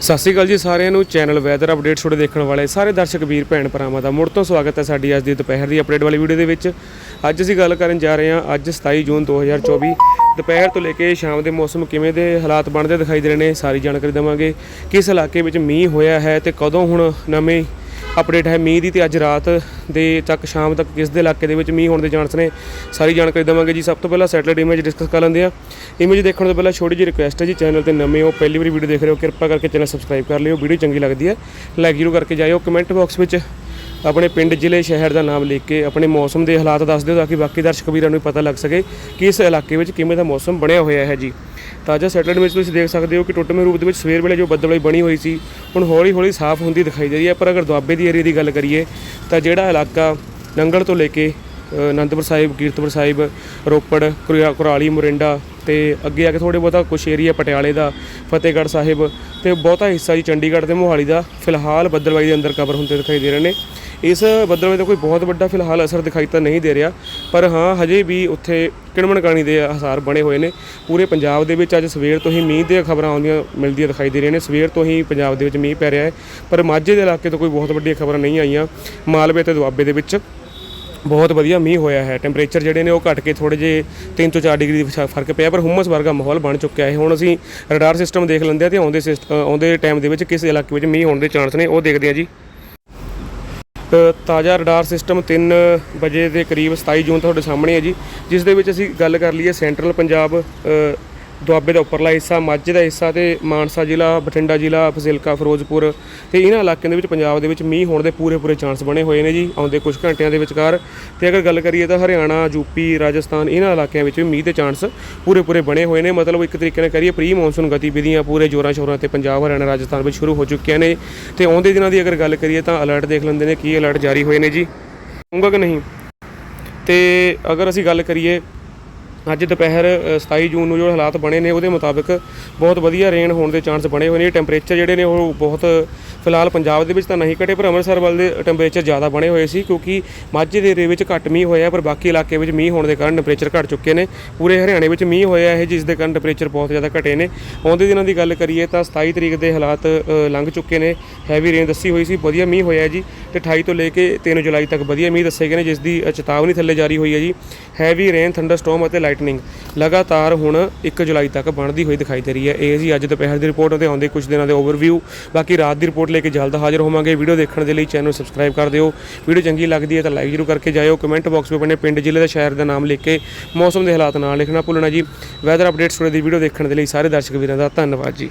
ਸਤਿ ਸ਼੍ਰੀ ਅਕਾਲ ਜੀ ਸਾਰਿਆਂ ਨੂੰ। ਚੈਨਲ ਵੈਦਰ ਅਪਡੇਟ ਛੋੜੇ ਦੇਖਣ ਵਾਲੇ ਸਾਰੇ ਦਰਸ਼ਕ, ਵੀਰ, ਭੈਣ, ਭਰਾਵਾਂ ਦਾ ਮੁੜ ਤੋਂ ਸਵਾਗਤ ਹੈ ਸਾਡੀ ਅੱਜ ਦੀ ਦੁਪਹਿਰ ਦੀ ਅਪਡੇਟ ਵਾਲੀ ਵੀਡੀਓ ਦੇ ਵਿੱਚ। ਅੱਜ ਅਸੀਂ ਗੱਲ ਕਰਨ ਜਾ ਰਹੇ ਹਾਂ ਅੱਜ 27 ਜੂਨ 2024 ਦੁਪਹਿਰ ਤੋਂ ਲੈ ਕੇ ਸ਼ਾਮ ਦੇ ਮੌਸਮ ਕਿਵੇਂ ਦੇ ਹਾਲਾਤ ਬਣਦੇ ਦਿਖਾਈ ਦੇ ਰਹੇ ਨੇ, ਸਾਰੀ ਜਾਣਕਾਰੀ ਦੇਵਾਂਗੇ। ਕਿਸ ਇਲਾਕੇ ਵਿੱਚ ਮੀਂਹ ਹੋਇਆ ਹੈ ਤੇ ਕਦੋਂ ਹੁਣ ਨਵੇਂ ਅਪਡੇਟ ਹੈ ਮੀਂਹ ਦੀ ਤੇ ਅੱਜ ਰਾਤ ਦੇ ਤੱਕ ਸ਼ਾਮ ਤੱਕ ਕਿਸ ਦੇ ਇਲਾਕੇ ਦੇ ਵਿੱਚ ਮੀਂਹ ਹੋਣ ਦੇ ਚਾਂਸ ਨੇ। ਸਾਰੀ ਜਾਣਕਾਰੀ ਦੇਵਾਂਗੇ ਜੀ। ਸਭ ਤੋਂ ਪਹਿਲਾਂ ਸੈਟਲਾਈਟ ਇਮੇਜ ਡਿਸਕਸ ਕਰ ਲੈਂਦੇ ਆ ਇਮੇਜ ਦੇਖਣ ਤੋਂ ਪਹਿਲਾਂ ਛੋਟੀ ਜਿਹੀ ਰਿਕੁਐਸਟ ਹੈ ਜੀ ਚੈਨਲ ਤੇ ਨਵੇਂ ਹੋ, ਪਹਿਲੀ ਵਾਰੀ ਵੀਡੀਓ ਦੇਖ ਰਹੇ ਹੋ, ਕਿਰਪਾ ਕਰਕੇ ਚੈਨਲ ਸਬਸਕ੍ਰਾਈਬ ਕਰ ਲਿਓ। ਵੀਡੀਓ ਚੰਗੀ ਲੱਗਦੀ ਹੈ ਲਾਈਕ ਜ਼ਰੂਰ ਕਰਕੇ ਜਾਇਓ। ਕਮੈਂਟ ਬਾਕਸ ਵਿੱਚ ਆਪਣੇ ਪਿੰਡ, ਜ਼ਿਲ੍ਹੇ, ਸ਼ਹਿਰ ਦਾ ਨਾਮ ਲਿਖ ਕੇ ਆਪਣੇ ਮੌਸਮ ਦੇ ਹਾਲਾਤ ਦੱਸ ਦਿਓ ਤਾਂ ਕਿ ਬਾਕੀ ਦਰਸ਼ਕ ਵੀਰਾਂ ਨੂੰ ਵੀ ਪਤਾ ਲੱਗ ਸਕੇ ਕਿ ਇਸ ਇਲਾਕੇ ਵਿੱਚ ਕਿਵੇਂ ਦਾ ਮੌਸਮ ਬਣਿਆ ਹੋਇਆ ਹੈ ਜੀ। ਤਾਜ਼ਾ ਸੈਟਲਾਈਟ ਵਿੱਚ ਤੁਸੀਂ ਦੇਖ ਸਕਦੇ ਹੋ ਕਿ ਟੁੱਟਵੇਂ ਰੂਪ ਦੇ ਵਿੱਚ ਸਵੇਰ ਵੇਲੇ ਜੋ ਬੱਦਲਵਾਈ ਬਣੀ ਹੋਈ ਸੀ, ਹੁਣ ਹੌਲੀ ਹੌਲੀ ਸਾਫ਼ ਹੁੰਦੀ ਦਿਖਾਈ ਦੇ ਰਹੀ ਹੈ। ਪਰ ਅਗਰ ਦੁਆਬੇ ਦੀ ਏਰੀਆ ਦੀ ਗੱਲ ਕਰੀਏ, ਤਾਂ ਜਿਹੜਾ ਇਲਾਕਾ ਨੰਗਲ ਤੋਂ ਲੈ ਕੇ ਅਨੰਦਪੁਰ ਸਾਹਿਬ, ਕੀਰਤਪੁਰ ਸਾਹਿਬ, ਰੋਪੜ, ਕੁਰਿਆ- ਕੁਰਾਲੀ, ਮੁਰਿੰਡਾ ਤੇ ਅੱਗੇ ਆ ਕੇ ਥੋੜੇ ਬਹੁਤਾ ਕੁਛ ਏਰੀਆ ਪਟਿਆਲੇ ਦਾ, ਫਤਿਹਗੜ੍ਹ ਸਾਹਿਬ ਤੇ ਬਹੁਤਾ ਹਿੱਸਾ ਜੀ ਚੰਡੀਗੜ੍ਹ ਤੇ ਮੋਹਾਲੀ ਦਾ ਫਿਲਹਾਲ ਬੱਦਲਵਾਈ ਦੇ ਅੰਦਰ ਕਵਰ ਹੁੰਦੇ ਦਿਖਾਈ ਦੇ ਰਹੇ ਨੇ। ਇਸ ਬੱਦਲਵਾਈ ਦਾ ਕੋਈ ਬਹੁਤ ਵੱਡਾ ਫਿਲਹਾਲ ਅਸਰ ਦਿਖਾਈ ਤਾਂ ਨਹੀਂ ਦੇ ਰਿਹਾ, ਪਰ ਹਾਂ, ਹਜੇ ਵੀ ਉੱਥੇ ਕਿਣਮਣ ਕਾਣੀ ਦੇ ਹਸਾਰ ਬਣੇ ਹੋਏ ਨੇ। ਪੂਰੇ ਪੰਜਾਬ ਦੇ ਵਿੱਚ ਅੱਜ ਸਵੇਰ ਤੋਂ ਹੀ ਮੀਂਹ ਦੀਆਂ ਖਬਰਾਂ ਆਉਂਦੀਆਂ ਮਿਲਦੀਆਂ ਦਿਖਾਈ ਦੇ ਰਹੀਆਂ ਨੇ। ਸਵੇਰ ਤੋਂ ਹੀ ਪੰਜਾਬ ਦੇ ਵਿੱਚ ਮੀਂਹ ਪੈ ਰਿਹਾ ਹੈ, ਪਰ ਮਾਝੇ ਦੇ ਇਲਾਕੇ ਤੋਂ ਕੋਈ ਬਹੁਤ ਵੱਡੀਆਂ ਖਬਰਾਂ ਨਹੀਂ ਆਈਆਂ। ਮਾਲਵੇ ਤੇ ਦੁਆਬੇ ਦੇ ਵਿੱਚ ਬਹੁਤ ਵਧੀਆ ਮੀਂਹ ਹੋਇਆ ਹੈ। ਟੈਂਪਰੇਚਰ ਜਿਹੜੇ ਨੇ ਉਹ ਘਟ ਕੇ ਥੋੜੇ ਜੇ 3 ਤੋਂ 4 ਡਿਗਰੀ ਦਾ ਫ਼ਰਕ ਪਿਆ, ਪਰ ਹੁਮਸ ਵਰਗਾ ਮਾਹੌਲ ਬਣ ਚੁੱਕਿਆ ਹੈ। ਹੁਣ ਅਸੀਂ ਰਡਾਰ ਸਿਸਟਮ ਦੇਖ ਲੈਂਦੇ ਹਾਂ ਤੇ ਆਉਂਦੇ ਸਿਸਟ- ਆਉਂਦੇ ਟਾਈਮ ਦੇ ਵਿੱਚ ਕਿਸ ਇਲਾਕੇ ਵਿੱਚ ਮੀਂਹ ਹੋਣ ਦੇ ਚਾਂਸ ਨੇ, ਉਹ ਦੇਖਦੇ ਹਾਂ ਜੀ। ਤਾਜ਼ਾ ਰਡਾਰ ਸਿਸਟਮ 3 ਵਜੇ ਦੇ ਕਰੀਬ 27 ਜੂਨ ਤੁਹਾਡੇ ਸਾਹਮਣੇ ਹੈ ਜੀ, ਜਿਸ ਦੇ ਵਿੱਚ ਅਸੀਂ ਗੱਲ ਕਰ ਲਈਏ ਸੈਂਟਰਲ ਪੰਜਾਬ ਦੁਆਬੇ ਦਾ ਉੱਪਰਲਾ ਹਿੱਸਾ, ਮਾਝੇ ਦਾ ਹਿੱਸਾ ਤੇ ਮਾਨਸਾ ਜ਼ਿਲ੍ਹਾ, ਬਠਿੰਡਾ ਜ਼ਿਲ੍ਹਾ ਫਜ਼ਿਲਕਾ ਫਿਰੋਜ਼ਪੁਰ ਤੇ ਇਹਨਾਂ ਇਲਾਕਿਆਂ ਦੇ ਵਿੱਚ ਪੰਜਾਬ ਦੇ ਵਿੱਚ ਮੀਂਹ ਹੋਣ ਦੇ ਪੂਰੇ ਪੂਰੇ ਚਾਂਸ ਬਣੇ ਹੋਏ ਨੇ ਜੀ, ਆਉਂਦੇ ਕੁਝ ਘੰਟਿਆਂ ਦੇ ਵਿਚਕਾਰ। ਤੇ ਅਗਰ ਗੱਲ ਕਰੀਏ ਤਾਂ ਹਰਿਆਣਾ, ਯੂਪੀ, ਰਾਜਸਥਾਨ ਇਹਨਾਂ ਇਲਾਕਿਆਂ ਵਿੱਚ ਵੀ ਮੀਂਹ ਦੇ ਚਾਂਸ ਪੂਰੇ ਪੂਰੇ ਬਣੇ ਹੋਏ ਨੇ। ਮਤਲਬ ਇੱਕ ਤਰੀਕੇ ਨਾਲ ਕਰੀਏ ਪ੍ਰੀ ਮੌਨਸੂਨ ਗਤੀਵਿਧੀਆਂ ਪੂਰੇ ਜ਼ੋਰਾਂ ਸ਼ੋਰਾਂ ਤੇ ਪੰਜਾਬ, ਹਰਿਆਣਾ, ਰਾਜਸਥਾਨ ਵਿੱਚ ਸ਼ੁਰੂ ਹੋ ਚੁੱਕੀਆਂ ਨੇ। ਤੇ ਆਉਂਦੇ ਦਿਨਾਂ ਦੀ ਅਗਰ ਗੱਲ ਕਰੀਏ ਤਾਂ ਅਲਰਟ ਦੇਖ ਲੈਂਦੇ ਨੇ ਕੀ ਅਲਰਟ ਜਾਰੀ ਹੋਏ ਨੇ ਜੀ। ਹੋਊਗਾ ਕਿ ਨਹੀਂ? ਤੇ ਅਗਰ ਅਸੀਂ ਗੱਲ ਕਰੀਏ ਅੱਜ ਦੁਪਹਿਰ ਅ, 27 ਜੂਨ ਨੂੰ ਜੋ ਹਾਲਾਤ ਬਣੇ ਨੇ ਉਹਦੇ ਮੁਤਾਬਕ ਬਹੁਤ ਵਧੀਆ ਰੇਨ ਹੋਣ ਦੇ ਚਾਂਸ ਬਣੇ ਹੋਏ ਨੇ। ਟੈਂਪਰੇਚਰ ਜਿਹੜੇ ਨੇ ਉਹ ਬਹੁਤ ਫਿਲਹਾਲ ਪੰਜਾਬ ਦੇ ਵਿੱਚ ਤਾਂ ਨਹੀਂ ਘਟੇ ਪਰ ਅੰਮ੍ਰਿਤਸਰ ਵੱਲ ਦੇ ਟੈਂਪਰੇਚਰ ਜ਼ਿਆਦਾ ਬਣੇ ਹੋਏ ਸੀ ਕਿਉਂਕਿ ਮਾਝੇ ਦੇ ਏਰੀਏ ਵਿੱਚ ਘੱਟ ਮੀਂਹ ਹੋਇਆ ਪਰ ਬਾਕੀ ਇਲਾਕੇ ਵਿੱਚ ਮੀਂਹ ਹੋਣ ਦੇ ਕਾਰਨ ਟੈਂਪਰੇਚਰ ਘਟ ਚੁੱਕੇ ਨੇ। ਪੂਰੇ ਹਰਿਆਣੇ ਵਿੱਚ ਮੀਂਹ ਹੋਇਆ ਹੈ ਜਿਸ ਦੇ ਕਾਰਨ ਟੈਂਪਰੇਚਰ ਬਹੁਤ ਜ਼ਿਆਦਾ ਘਟੇ ਨੇ। ਆਉਂਦੇ ਦਿਨਾਂ ਦੀ ਗੱਲ ਕਰੀਏ ਤਾਂ 27 ਤਰੀਕ ਦੇ ਹਾਲਾਤ ਲੰਘ ਚੁੱਕੇ ਨੇ। ਹੈਵੀ ਰੇਨ ਦੱਸੀ ਹੋਈ ਸੀ ਵਧੀਆ ਮੀਂਹ ਹੋਇਆ ਜੀ। ਤੇ 28 ਤੋਂ ਲੈ ਕੇ 3 ਜੁਲਾਈ ਤੱਕ ਵਧੀਆ ਮੀਂਹ ਦੱਸੇ ਗਏ ਨੇ, ਜਿਸ ਦੀ ਚੇਤਾਵਨੀ ਥੱਲੇ ਜਾਰੀ ਹੋਈ ਹੈ ਜੀ। ਹੈਵੀ ਰੇਨ ਥੰਡਰਸਟਾਰਮ ਅਤੇ ਲਾਈਟਨਿੰਗ ਲਗਾਤਾਰ ਹੁਣ 1 ਜੁਲਾਈ ਤੱਕ ਬਣਦੀ ਹੋਈ ਦਿਖਾਈ ਦੇ ਰਹੀ ਹੈ। ਇਹ ਜੀ ਅੱਜ ਦੁਪਹਿਰ ਦੀ ਰਿਪੋਰਟ ਅਤੇ ਆਉਂਦੇ ਕੁਝ ਦਿਨਾਂ ਦੇ ਓਵਰਵਿਊ ਬਾਕੀ ਰਾਤ ਦੀ ਰਿਪੋਰਟ ਲੈ ਕੇ ਜਲਦ ਹਾਜ਼ਰ ਹੋਵਾਂਗੇ। ਵੀਡੀਓ ਦੇਖਣ ਦੇ ਲਈ ਚੈਨਲ ਨੂੰ ਸਬਸਕ੍ਰਾਈਬ ਕਰ ਦਿਓ। ਵੀਡੀਓ ਚੰਗੀ ਲੱਗਦੀ ਹੈ ਤਾਂ ਲਾਈਕ ਜ਼ਰੂਰ ਕਰਕੇ ਜਾਇਓ। ਕਮੈਂਟ ਬਾਕਸ ਵਿੱਚ ਆਪਣੇ ਪਿੰਡ, ਜ਼ਿਲ੍ਹੇ ਦਾ ਸ਼ਹਿਰ ਦਾ ਨਾਮ ਲਿਖ ਕੇ ਮੌਸਮ ਦੇ ਹਾਲਾਤ ਨਾਲ ਲਿਖਣਾ ਭੁੱਲਣਾ ਜੀ। ਵੈਦਰ ਅਪਡੇਟਸ ਦੀ ਵੀਡੀਓ ਦੇਖਣ ਦੇ ਲਈ ਸਾਰੇ ਦਰਸ਼ਕ ਵੀਰਾਂ ਦਾ ਧੰਨਵਾਦ ਜੀ।